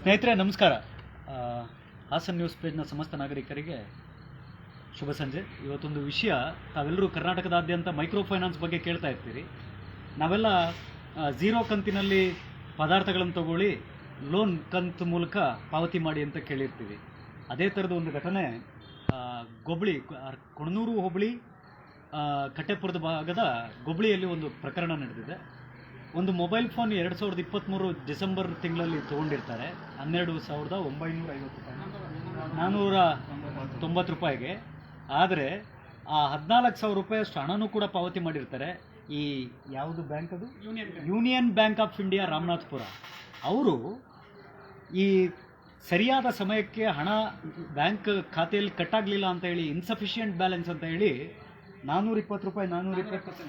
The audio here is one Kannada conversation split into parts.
ಸ್ನೇಹಿತರೆ, ನಮಸ್ಕಾರ. ಹಾಸನ್ ನ್ಯೂಸ್ ಪೇಜ್ನ ಸಮಸ್ತ ನಾಗರಿಕರಿಗೆ ಶುಭ ಸಂಜೆ. ಇವತ್ತೊಂದು ವಿಷಯ ತಾವೆಲ್ಲರೂ ಕರ್ನಾಟಕದಾದ್ಯಂತ ಮೈಕ್ರೋ ಫೈನಾನ್ಸ್ ಬಗ್ಗೆ ಕೇಳ್ತಾ ಇರ್ತೀರಿ. ನಾವೆಲ್ಲ ಝೀರೋ ಕಂತಿನಲ್ಲಿ ಪದಾರ್ಥಗಳನ್ನು ತಗೊಳ್ಳಿ, ಲೋನ್ ಕಂತು ಮೂಲಕ ಪಾವತಿ ಮಾಡಿ ಅಂತ ಕೇಳಿರ್ತೀವಿ. ಅದೇ ಥರದ ಒಂದು ಘಟನೆ ಗೊಬ್ಬಳಿ ಕೊಣನೂರು ಹೋಬಳಿ ಕಟ್ಟೆಪುರದ ಭಾಗದ ಗೊಬ್ಳಿಯಲ್ಲಿ ಒಂದು ಪ್ರಕರಣ ನಡೆದಿದೆ. ಒಂದು ಮೊಬೈಲ್ ಫೋನ್ ಎರಡು ಸಾವಿರದ ಇಪ್ಪತ್ತ್ಮೂರು ಡಿಸೆಂಬರ್ ತಿಂಗಳಲ್ಲಿ ತೊಗೊಂಡಿರ್ತಾರೆ. ಹನ್ನೆರಡು ಸಾವಿರದ ಒಂಬೈನೂರ ಐವತ್ತು ರೂಪಾಯಿ. ನಾನ್ನೂರ ತೊಂಬತ್ತು ರೂಪಾಯಿಗೆ. ಆದರೆ ಆ ಹದಿನಾಲ್ಕು ಸಾವಿರ ರೂಪಾಯಿ ಅಷ್ಟು ಹಣನೂ ಕೂಡ ಪಾವತಿ ಮಾಡಿರ್ತಾರೆ. ಈ ಯಾವುದು ಬ್ಯಾಂಕ್ ಅದು? Union union bank of India Ramanathpura. ಅವರು ಈ ಸರಿಯಾದ ಸಮಯಕ್ಕೆ ಹಣ ಬ್ಯಾಂಕ್ ಖಾತೆಯಲ್ಲಿ ಕಟ್ಟಾಗಲಿಲ್ಲ ಅಂತ ಹೇಳಿ ಇನ್ಸಫಿಷಿಯೆಂಟ್ ಬ್ಯಾಲೆನ್ಸ್ ಅಂತ ಹೇಳಿ ನಾನ್ನೂರ ಇಪ್ಪತ್ತು ರೂಪಾಯಿ ನಾನ್ನೂರ ಇಪ್ಪತ್ತು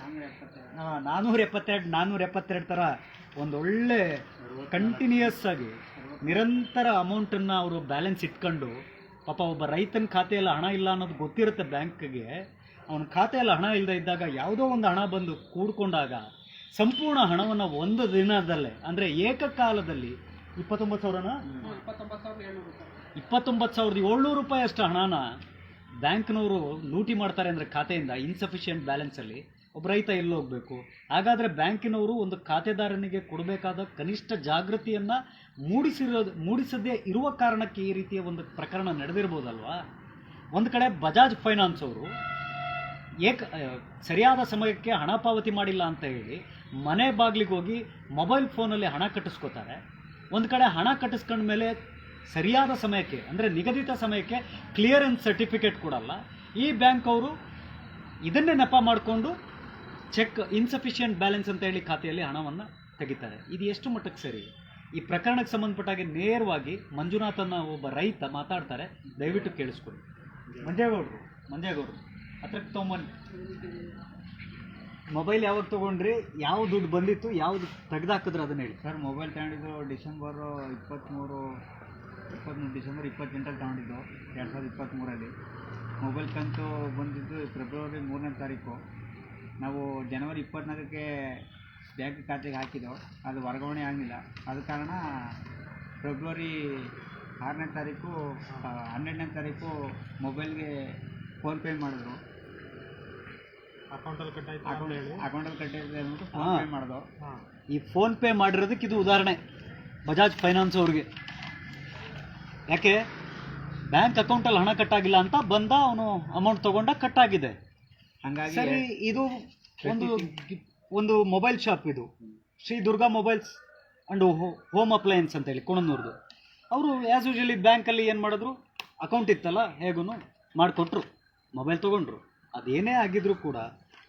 ಹಾಂ ನಾನ್ನೂರ ಎಪ್ಪತ್ತೆರಡು ನಾನ್ನೂರ ಎಪ್ಪತ್ತೆರಡು ಥರ ಒಂದು ಒಳ್ಳೆ ಕಂಟಿನ್ಯೂಯಸ್ ಆಗಿ ನಿರಂತರ ಅಮೌಂಟನ್ನು ಅವರು ಬ್ಯಾಲೆನ್ಸ್ ಇಟ್ಕೊಂಡು ಪಾಪ ಒಬ್ಬ ರೈತನ ಖಾತೆಯಲ್ಲಿ ಹಣ ಇಲ್ಲ ಅನ್ನೋದು ಗೊತ್ತಿರುತ್ತೆ ಬ್ಯಾಂಕ್ಗೆ ಅವನ ಖಾತೆಯಲ್ಲಿ ಹಣ ಇಲ್ಲದೆ ಇದ್ದಾಗ ಯಾವುದೋ ಒಂದು ಹಣ ಬಂದು ಕೂಡ್ಕೊಂಡಾಗ ಸಂಪೂರ್ಣ ಹಣವನ್ನು ಒಂದು ದಿನದಲ್ಲೇ ಅಂದರೆ ಏಕಕಾಲದಲ್ಲಿ ಇಪ್ಪತ್ತೊಂಬತ್ತು ಸಾವಿರನ? ಇಪ್ಪತ್ತೊಂಬತ್ತು ಸಾವಿರದ ಏಳ್ನೂರು ರೂಪಾಯಿ ಅಷ್ಟು ಹಣನ ಬ್ಯಾಂಕ್ನವರು ಲೂಟಿ ಮಾಡ್ತಾರೆ ಅಂದರೆ ಖಾತೆಯಿಂದ ಇನ್ಸಫಿಷಿಯೆಂಟ್ ಬ್ಯಾಲೆನ್ಸಲ್ಲಿ ಒಬ್ಬ ರೈತ ಎಲ್ಲಿ ಹೋಗಬೇಕು? ಹಾಗಾದರೆ ಬ್ಯಾಂಕಿನವರು ಒಂದು ಖಾತೆದಾರನಿಗೆ ಕೊಡಬೇಕಾದ ಕನಿಷ್ಠ ಜಾಗೃತಿಯನ್ನು ಮೂಡಿಸಿರೋದು, ಮೂಡಿಸದೇ ಇರುವ ಕಾರಣಕ್ಕೆ ಈ ರೀತಿಯ ಒಂದು ಪ್ರಕರಣ ನಡೆದಿರ್ಬೋದಲ್ವಾ? ಒಂದು ಕಡೆ ಬಜಾಜ್ ಫೈನಾನ್ಸ್ ಅವರು ಏಕ ಸರಿಯಾದ ಸಮಯಕ್ಕೆ ಹಣ ಪಾವತಿ ಮಾಡಿಲ್ಲ ಅಂತ ಹೇಳಿ ಮನೆ ಬಾಗಿಲಿಗೆ ಹೋಗಿ ಮೊಬೈಲ್ ಫೋನಲ್ಲಿ ಹಣ ಕಟ್ಟಿಸ್ಕೋತಾರೆ. ಒಂದು ಕಡೆ ಹಣ ಕಟ್ಟಿಸ್ಕೊಂಡ ಮೇಲೆ ಸರಿಯಾದ ಸಮಯಕ್ಕೆ, ಅಂದರೆ ನಿಗದಿತ ಸಮಯಕ್ಕೆ ಕ್ಲಿಯರೆನ್ಸ್ ಸರ್ಟಿಫಿಕೇಟ್ ಕೊಡಲ್ಲ. ಈ ಬ್ಯಾಂಕ್ ಅವರು ಇದನ್ನೇ ನೆಪ ಮಾಡಿಕೊಂಡು ಚೆಕ್ ಇನ್ಸಫಿಷಿಯೆಂಟ್ ಬ್ಯಾಲೆನ್ಸ್ ಅಂತ ಹೇಳಿ ಖಾತೆಯಲ್ಲಿ ಹಣವನ್ನು ತೆಗಿತಾರೆ. ಇದು ಎಷ್ಟು ಮಟ್ಟಕ್ಕೆ ಸರಿ? ಈ ಪ್ರಕರಣಕ್ಕೆ ಸಂಬಂಧಪಟ್ಟಾಗೆ ನೇರವಾಗಿ ಮಂಜುನಾಥನ ಒಬ್ಬ ರೈತ ಮಾತಾಡ್ತಾರೆ, ದಯವಿಟ್ಟು ಕೇಳಿಸ್ಕೊಡಿ ಮಂಜೇಗೌಡರು ಮಂಜೇಗೌಡರು, ಹತ್ರಕ್ಕೆ ತೊಗೊಂಬನ್ನಿ. ಮೊಬೈಲ್ ಯಾವಾಗ ತೊಗೊಂಡ್ರಿ, ಯಾವ ದುಡ್ಡು ಬಂದಿತ್ತು, ಯಾವ್ದು ತೆಗೆದಾಕಿದ್ರು ಅದನ್ನ ಹೇಳಿ. ಸರ್, ಮೊಬೈಲ್ ತಗೊಂಡಿದ್ದು ಡಿಸೆಂಬರು ಇಪ್ಪತ್ತ್ಮೂರು ಇಪ್ಪತ್ತ್ಮೂರು ಡಿಸೆಂಬರ್ ಇಪ್ಪತ್ತೆಂಟಲ್ಲಿ ತಗೊಂಡಿದ್ದು ಎರಡು ಸಾವಿರದ ಇಪ್ಪತ್ತ್ಮೂರಲ್ಲಿ ಮೊಬೈಲ್ ಕಂತು ಬಂದಿದ್ದು ಫೆಬ್ರವರಿ ಮೂರನೇ ತಾರೀಕು. ನಾವು ಜನವರಿ ಇಪ್ಪತ್ನಾಲ್ಕಕ್ಕೆ ಬ್ಯಾಂಕ್ ಖಾತೆಗೆ ಹಾಕಿದ್ದೆವು. ಅದು ವರ್ಗಾವಣೆ ಆಗಲಿಲ್ಲ. ಆದ ಕಾರಣ ಫೆಬ್ರವರಿ ಆರನೇ ತಾರೀಕು ಹನ್ನೆರಡನೇ ತಾರೀಕು ಮೊಬೈಲ್ಗೆ ಫೋನ್ಪೇ ಮಾಡಿದ್ರು. ಅಕೌಂಟಲ್ಲಿ ಕಟ್ಟಾಯ್ತು ಅಕೌಂಟ್ ಅಕೌಂಟಲ್ಲಿ ಕಟ್ಟಿದ್ರೆ ಅಂದ್ಬಿಟ್ಟು. ಫೋನ್ಪೇ ಮಾಡಿದ್ರು. ಈ ಫೋನ್ಪೇ ಮಾಡಿರೋದಕ್ಕೆ ಇದು ಉದಾಹರಣೆ. ಬಜಾಜ್ ಫೈನಾನ್ಸ್ ಅವ್ರಿಗೆ. ಯಾಕೆ? ಬ್ಯಾಂಕ್ ಅಕೌಂಟಲ್ಲಿ ಹಣ ಕಟ್ಟಾಗಿಲ್ಲ ಅಂತ ಬಂದ ಅವನು ಅಮೌಂಟ್ ತಗೊಂಡ ಕಟ್ಟಾಗಿದೆ. ಹಂಗಾಗಿ ಸರಿ ಇದು ಒಂದು ಒಂದು ಮೊಬೈಲ್ ಶಾಪ್ ಇದು. Shri Durga mobiles and home appliances ಅಂತ ಹೇಳಿ ಕೊಣನೂರ್ದು. ಅವರು ಆ್ಯಸ್ ಯೂಶಲಿ ಬ್ಯಾಂಕಲ್ಲಿ ಏನು ಮಾಡಿದ್ರು? ಅಕೌಂಟ್ ಇತ್ತಲ್ಲ ಹೇಗೂ ಮಾಡಿಕೊಟ್ರು ಮೊಬೈಲ್ ತೊಗೊಂಡ್ರು. ಅದೇನೇ ಆಗಿದ್ರೂ ಕೂಡ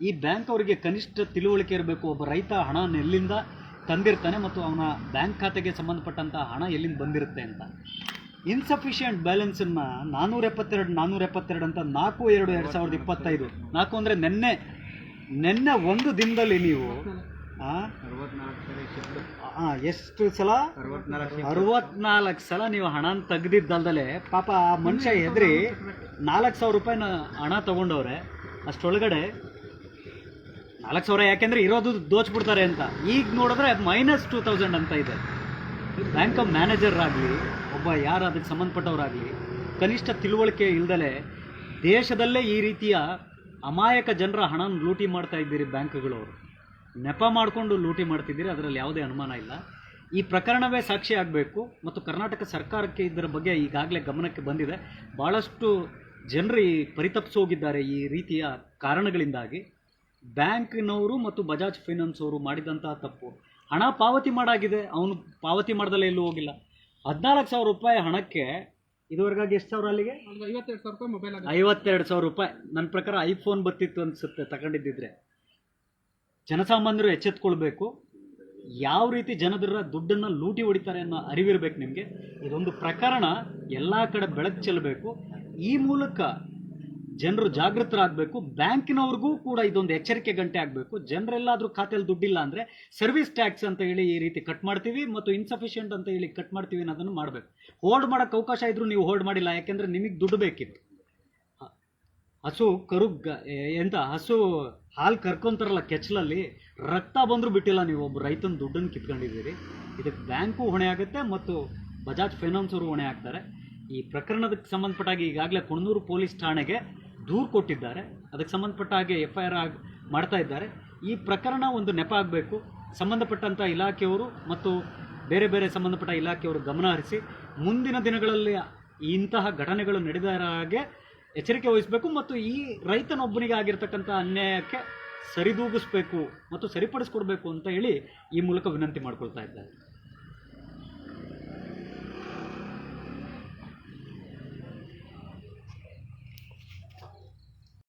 ಈ ಬ್ಯಾಂಕ್ ಅವರಿಗೆ ಕನಿಷ್ಠ ತಿಳುವಳಿಕೆ ಇರಬೇಕು ಒಬ್ಬ ರೈತ ಹಣ ಎಲ್ಲಿಂದ ತಂದಿರ್ತಾನೆ ಮತ್ತು ಅವನ ಬ್ಯಾಂಕ್ ಖಾತೆಗೆ ಸಂಬಂಧಪಟ್ಟಂಥ ಹಣ ಎಲ್ಲಿಂದ ಬಂದಿರುತ್ತೆ ಅಂತ. ಇನ್ಸಫಿಷಿಯೆಂಟ್ ಬ್ಯಾಲೆನ್ಸನ್ನು ನಾನೂರ ಎಪ್ಪತ್ತೆರಡು ನಾನ್ನೂರ ಎಪ್ಪತ್ತೆರಡು ಅಂತ ನಾಲ್ಕು ಎರಡು ಎರಡು ಸಾವಿರದ ಇಪ್ಪತ್ತೈದು. ನಾಲ್ಕು ಅಂದರೆ ನಿನ್ನೆ ನಿನ್ನೆ ಒಂದು ದಿನದಲ್ಲಿ ನೀವು ಎಷ್ಟು ಸಲ? ಅರವತ್ನಾಲ್ಕು ಸಲ ನೀವು ಹಣ ತೆಗ್ದಿದ್ದಲ್ದಲೆ ಪಾಪ ಆ ಮನುಷ್ಯ ಹೆದ್ರಿ ನಾಲ್ಕು ಸಾವಿರ ರೂಪಾಯಿನ ಹಣ ತಗೊಂಡವ್ರೆ ಅಷ್ಟೊಳಗಡೆ ನಾಲ್ಕು ಸಾವಿರ ಯಾಕೆಂದ್ರೆ ಇರೋದು ದೋಚ್ಬಿಡ್ತಾರೆ ಅಂತ. ಈಗ ನೋಡಿದ್ರೆ ಮೈನಸ್ ಟೂ ತೌಸಂಡ್ ಅಂತ ಇದೆ. ಬ್ಯಾಂಕ್ ಆಫ್ ಮ್ಯಾನೇಜರ್ ಆಗಲಿ ಒಬ್ಬ ಯಾರು ಅದಕ್ಕೆ ಸಂಬಂಧಪಟ್ಟವರಾಗಲಿ, ಕನಿಷ್ಠ ತಿಳುವಳಿಕೆ ಇಲ್ದಲೆ ದೇಶದಲ್ಲೇ ಈ ರೀತಿಯ ಅಮಾಯಕ ಜನರ ಹಣ ಲೂಟಿ ಮಾಡ್ತಾ ಇದ್ದೀರಿ ಬ್ಯಾಂಕ್ಗಳವರು ನೆಪ ಮಾಡಿಕೊಂಡು ಲೂಟಿ ಮಾಡ್ತಿದ್ದೀರಿ, ಅದರಲ್ಲಿ ಯಾವುದೇ ಅನುಮಾನ ಇಲ್ಲ. ಈ ಪ್ರಕರಣವೇ ಸಾಕ್ಷಿ ಆಗಬೇಕು ಮತ್ತು ಕರ್ನಾಟಕ ಸರ್ಕಾರಕ್ಕೆ ಇದರ ಬಗ್ಗೆ ಈಗಾಗಲೇ ಗಮನಕ್ಕೆ ಬಂದಿದೆ. ಭಾಳಷ್ಟು ಜನರು ಈ ಪರಿತಪ್ಸೋಗಿದ್ದಾರೆ ಈ ರೀತಿಯ ಕಾರಣಗಳಿಂದಾಗಿ. ಬ್ಯಾಂಕ್ನವರು ಮತ್ತು ಬಜಾಜ್ ಫೈನಾನ್ಸ್ ಅವರು ಮಾಡಿದಂತಹ ತಪ್ಪು. ಹಣ ಪಾವತಿ ಮಾಡಾಗಿದೆ, ಅವನು ಪಾವತಿ ಮಾಡ್ದಲೇ ಎಲ್ಲೂ ಹೋಗಿಲ್ಲ. ಹದಿನಾಲ್ಕು ಸಾವಿರ ರೂಪಾಯಿ ಹಣಕ್ಕೆ ಇದುವರೆಗಾಗಿ ಎಷ್ಟು ಸಾವಿರ ಅಲ್ಲಿಗೆ? ಐವತ್ತೆರಡು ಸಾವಿರ ರೂಪಾಯಿ ಮೊಬೈಲ್ ಐವತ್ತೆರಡು ಸಾವಿರ ರೂಪಾಯಿ. ನನ್ನ ಪ್ರಕಾರ ಐಫೋನ್ ಬರ್ತಿತ್ತು ಅನ್ಸುತ್ತೆ ತಗೊಂಡಿದ್ದಿದ್ರೆ. ಜನಸಾಮಾನ್ಯರು ಎಚ್ಚೆತ್ಕೊಳ್ಬೇಕು. ಯಾವ ರೀತಿ ಜನದರ ದುಡ್ಡನ್ನು ಲೂಟಿ ಹೊಡಿತಾರೆ ಅನ್ನೋ ಅರಿವಿರ್ಬೇಕು ನಿಮಗೆ. ಇದೊಂದು ಪ್ರಕರಣ. ಎಲ್ಲ ಕಡೆ ಬೆಳಕು ಚೆಲ್ಲಬೇಕು. ಈ ಮೂಲಕ ಜನರು ಜಾಗೃತರಾಗಬೇಕು, ಬ್ಯಾಂಕಿನವ್ರಿಗೂ ಕೂಡ ಇದೊಂದು ಎಚ್ಚರಿಕೆ ಗಂಟೆ ಆಗಬೇಕು. ಜನರೆಲ್ಲಾದರೂ ಖಾತೆಯಲ್ಲಿ ದುಡ್ಡಿಲ್ಲ ಅಂದರೆ ಸರ್ವಿಸ್ ಟ್ಯಾಕ್ಸ್ ಅಂತ ಹೇಳಿ ಈ ರೀತಿ ಕಟ್ ಮಾಡ್ತೀವಿ ಮತ್ತು ಇನ್ಸಫಿಷಿಯೆಂಟ್ ಅಂತ ಹೇಳಿ ಕಟ್ ಮಾಡ್ತೀವಿ ಅನ್ನೋದನ್ನು ಮಾಡಬೇಕು. ಹೋಲ್ಡ್ ಮಾಡೋಕ್ಕೆ ಅವಕಾಶ ಇದ್ರೂ ನೀವು ಹೋಲ್ಡ್ ಮಾಡಿಲ್ಲ, ಯಾಕೆಂದರೆ ನಿಮಗೆ ದುಡ್ಡು ಬೇಕಿತ್ತು. ಹಸು ಕರು ಎಂತ, ಹಸು ಹಾಲು ಕರ್ಕೊಂತಾರಲ್ಲ ಕೆಚ್ಚಲಲ್ಲಿ ರಕ್ತ ಬಂದರೂ ಬಿಟ್ಟಿಲ್ಲ ನೀವು ಒಬ್ಬ ರೈತನ ದುಡ್ಡನ್ನು ಕಿತ್ಕೊಂಡಿದ್ದೀರಿ. ಇದಕ್ಕೆ ಬ್ಯಾಂಕು ಹೊಣೆ ಆಗುತ್ತೆ ಮತ್ತು ಬಜಾಜ್ ಫೈನಾನ್ಸ್ ಅವರು ಹೊಣೆ ಆಗ್ತಾರೆ. ಈ ಪ್ರಕರಣದಕ್ಕೆ ಸಂಬಂಧಪಟ್ಟಾಗಿ ಈಗಾಗಲೇ ಕುಣನೂರು ಪೊಲೀಸ್ ಠಾಣೆಗೆ ದೂರು ಕೊಟ್ಟಿದ್ದಾರೆ. ಅದಕ್ಕೆ ಸಂಬಂಧಪಟ್ಟ ಹಾಗೆ ಎಫ್ ಐ ಆರ್ ಆಗಿ ಮಾಡ್ತಾ ಇದ್ದಾರೆ. ಈ ಪ್ರಕರಣ ಒಂದು ನೆಪ ಆಗಬೇಕು. ಸಂಬಂಧಪಟ್ಟಂಥ ಇಲಾಖೆಯವರು ಮತ್ತು ಬೇರೆ ಬೇರೆ ಸಂಬಂಧಪಟ್ಟ ಇಲಾಖೆಯವರು ಗಮನ ಹರಿಸಿ ಮುಂದಿನ ದಿನಗಳಲ್ಲಿ ಇಂತಹ ಘಟನೆಗಳು ನಡೆದ ಹಾಗೆ ಎಚ್ಚರಿಕೆ ವಹಿಸಬೇಕು ಮತ್ತು ಈ ರೈತನೊಬ್ಬನಿಗೆ ಆಗಿರ್ತಕ್ಕಂಥ ಅನ್ಯಾಯಕ್ಕೆ ಸರಿದೂಗಿಸ್ಬೇಕು ಮತ್ತು ಸರಿಪಡಿಸ್ಕೊಡ್ಬೇಕು ಅಂತ ಹೇಳಿ ಈ ಮೂಲಕ ವಿನಂತಿ ಮಾಡ್ಕೊಳ್ತಾ ಇದ್ದಾರೆ.